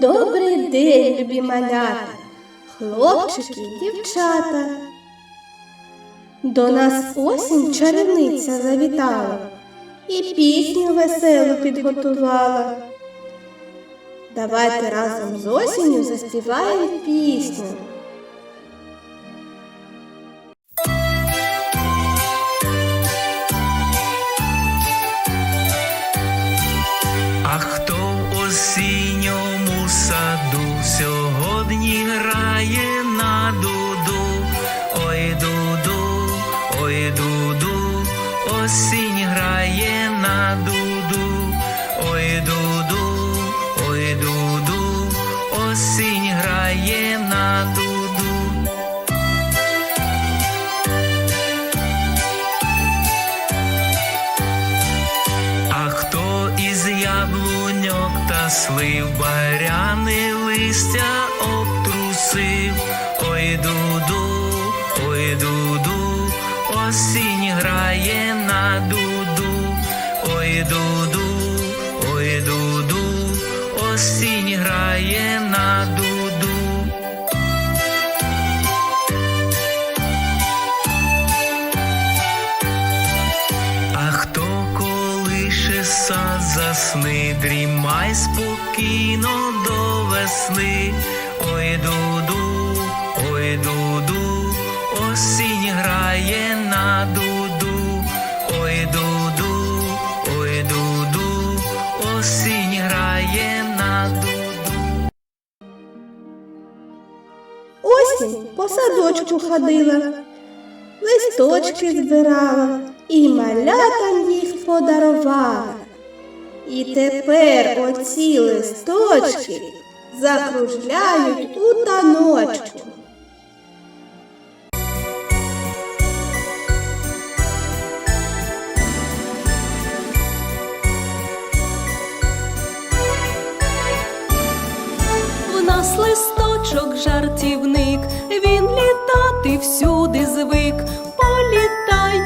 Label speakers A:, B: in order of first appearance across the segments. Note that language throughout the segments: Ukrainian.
A: Добрий день, любі малята, хлопчики і дівчата. До нас осінь чарівниця завітала і пісню веселу підготувала. Давайте разом з осінню заспіваємо пісню.
B: А хто в слив баряни листя обтрусив? Ой, дуду, ой, дуду, осінь грає на дуду, ой, дуду, ой, дуду, осінь грає на дуду. Засни, дрімай спокійно до весни. Ой, дуду, ой, дуду, осінь грає на дуду, ой, дуду, ой, дуду, осінь грає на дуду.
A: Осінь по садочку ходила, листочки збирала і малятам їх подарувала. І тепер оці листочки закружляють у таночку.
C: В нас листочок жартівник, він літати всюди звик. Політай,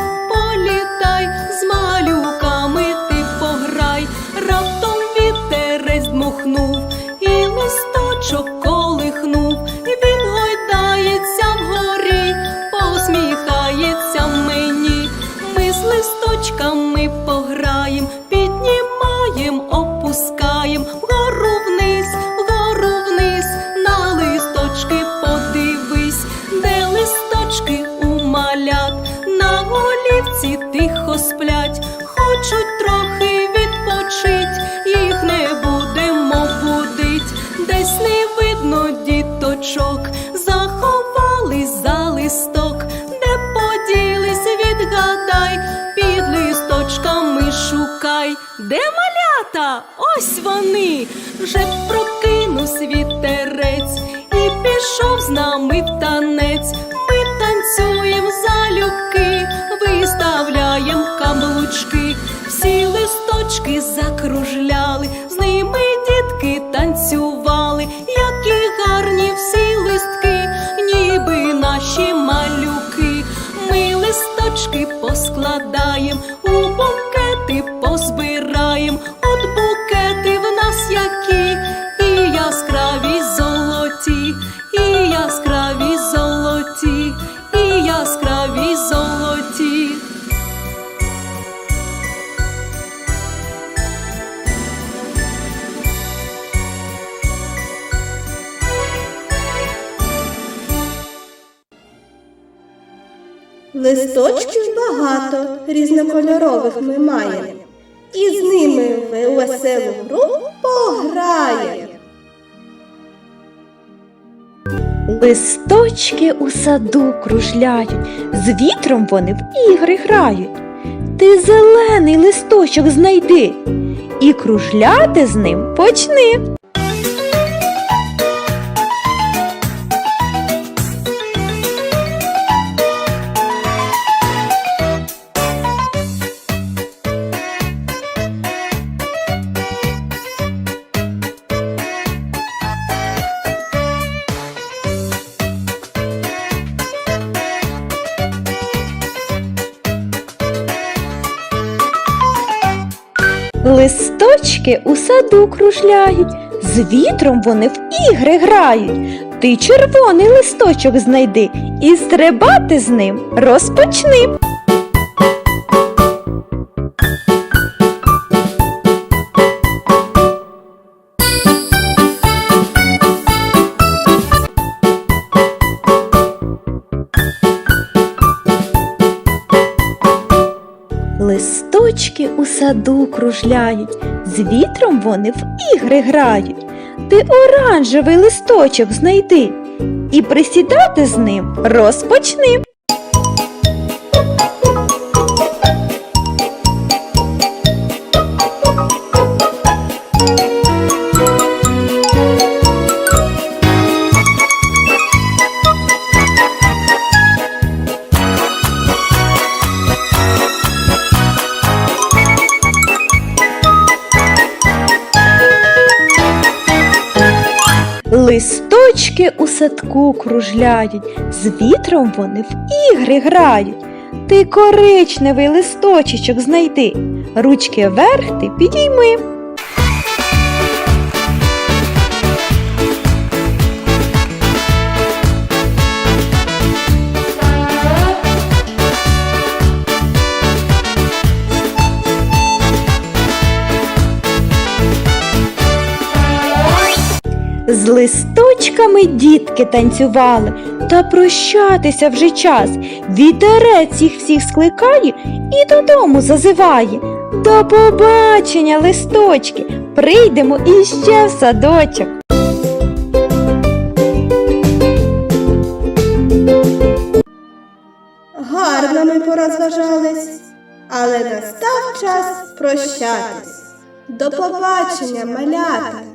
C: діточок, заховались за листок, де поділись, відгадай, під листочками шукай, де малята? Ось вони, вже прокинувся вітерець і пішов з нами танець. Ми танцюєм залюбки, виставляєм каблучки, всі листочки закружляли,
A: Листочків багато різнокольорових ми маємо, і з ними в веселу гру пограємо.
D: Листочки у саду кружляють, з вітром вони в ігри грають. Ти зелений листочок знайди і кружляти з ним почни. Листочки у саду кружляють, з вітром вони в ігри грають. Ти червоний листочок знайди і стрибати з ним розпочни. Саду кружляють, з вітром вони в ігри грають. Ти оранжевий листочок знайди і присідати з ним розпочни. Садку кружляють, з вітром вони в ігри грають. Ти коричневий листочечок знайди, ручки вверх ти підійми. З листочками дітки танцювали, та прощатися вже час. Вітерець їх всіх скликає і додому зазиває. До побачення, листочки, прийдемо іще в садочок.
A: Гарно ми порозважались, але настав час прощатись. До побачення, малята!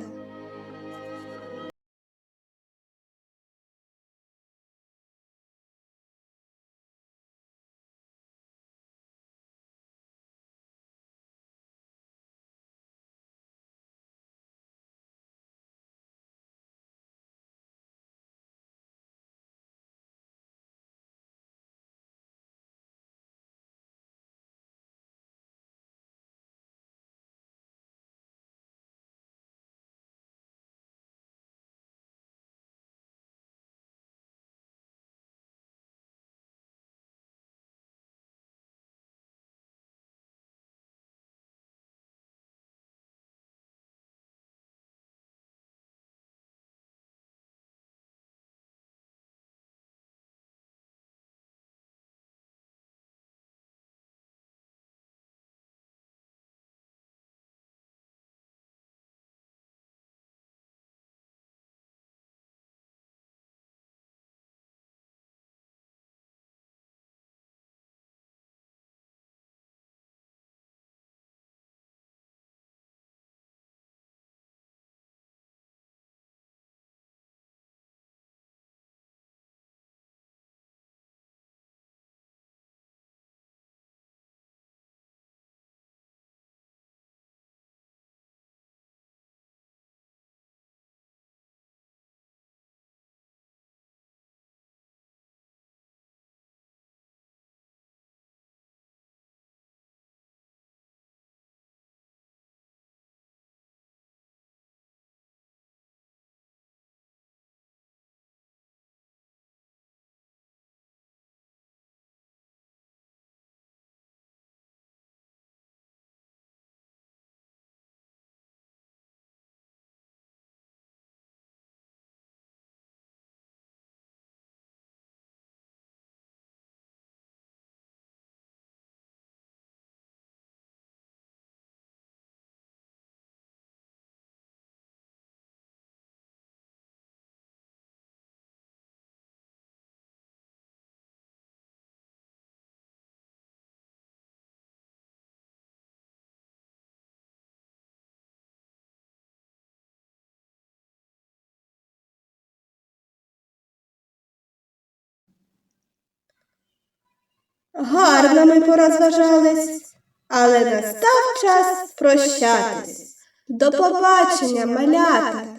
A: Гарно ми порозважались, але настав час прощатись. До побачення, малята!